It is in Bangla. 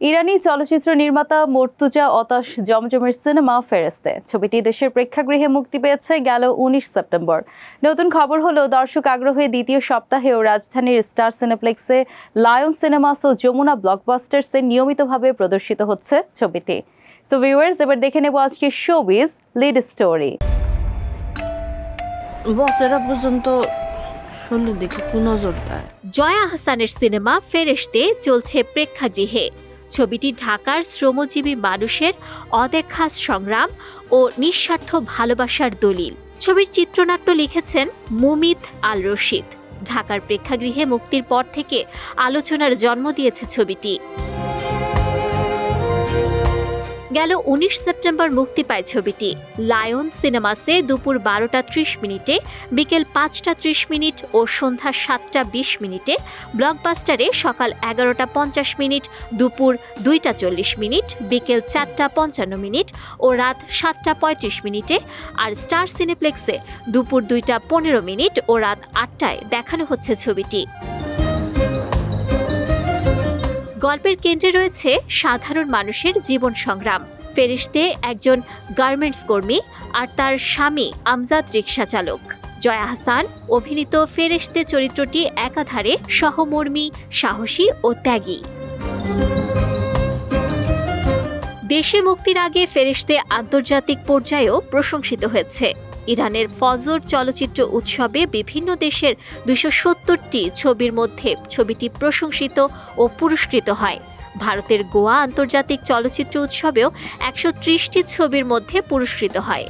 ইরানি চলচ্চিত্র নির্মাতা মর্তুজা অতাশ জমজমের সিনেমা ফেরেস্তে ছবিটি দেশের প্রেক্ষাগৃহে মুক্তি পেয়েছে গেল উনিশ সেপ্টেম্বর। নতুন খবর হলো দর্শক আগ্রহে দ্বিতীয় সপ্তাহেও রাজধানীর স্টার সিনেপ্লেক্সে লায়ন সিনেমাস ও যমুনা ব্লকবাস্টার্সে নিয়মিতভাবে প্রদর্শিত হচ্ছে ছবিটি। সো ভিউয়ার্স এবার দেখে নেব আজকে শোবিজ লিড স্টোরি পর্যন্ত দিকে দেয়। জয়া আহসানের সিনেমা ফেরেশতে চলছে প্রেক্ষাগৃহে। ছবিটি ঢাকার শ্রমজীবী মানুষের অদেখা সংগ্রাম ও নিঃস্বার্থ ভালোবাসার দলিল। ছবির চিত্রনাট্য লিখেছেন মুমিত আল রশিদ ঢাকার প্রেক্ষাগৃহে মুক্তির পর থেকে আলোচনার জন্ম দিয়েছে ছবিটি। গেল উনিশ সেপ্টেম্বর মুক্তি পায় ছবিটি। লায়ন সিনেমাসে দুপুর বারোটা ত্রিশ মিনিটে, বিকেল পাঁচটা ত্রিশ মিনিট ও সন্ধ্যা সাতটা বিশ মিনিটে, ব্লকবাস্টারে সকাল এগারোটা পঞ্চাশ মিনিট, দুপুর দুইটা চল্লিশ মিনিট, বিকেল চারটা পঞ্চান্ন মিনিট ও রাত সাতটা পঁয়ত্রিশ মিনিটে আর স্টার সিনেপ্লেক্সে দুপুর দুইটা পনেরো মিনিট ও রাত আটটায় দেখানো হচ্ছে ছবিটি। গল্পের কেন্দ্রে রয়েছে সাধারণ মানুষের জীবন সংগ্রাম। ফেরিস্তে একজন গার্মেন্টস কর্মী আর তার স্বামী আমজাদ রিক্সা চালক। জয়া হাসান অভিনীত ফেরেশতে চরিত্রটি একাধারে সহমর্মী, সাহসী ও ত্যাগী। দেশে মুক্তির আগে ফেরেশতে আন্তর্জাতিক পর্যায়েও প্রশংসিত হয়েছে। ইরানের ফজর চলচ্চিত্র উৎসবে বিভিন্ন দেশের দুশো সত্তরটি ছবির মধ্যে ছবিটি প্রশংসিত ও পুরস্কৃত হয়। ভারতের গোয়া আন্তর্জাতিক চলচ্চিত্র উৎসবেও একশো ত্রিশটি ছবির মধ্যে পুরস্কৃত হয়।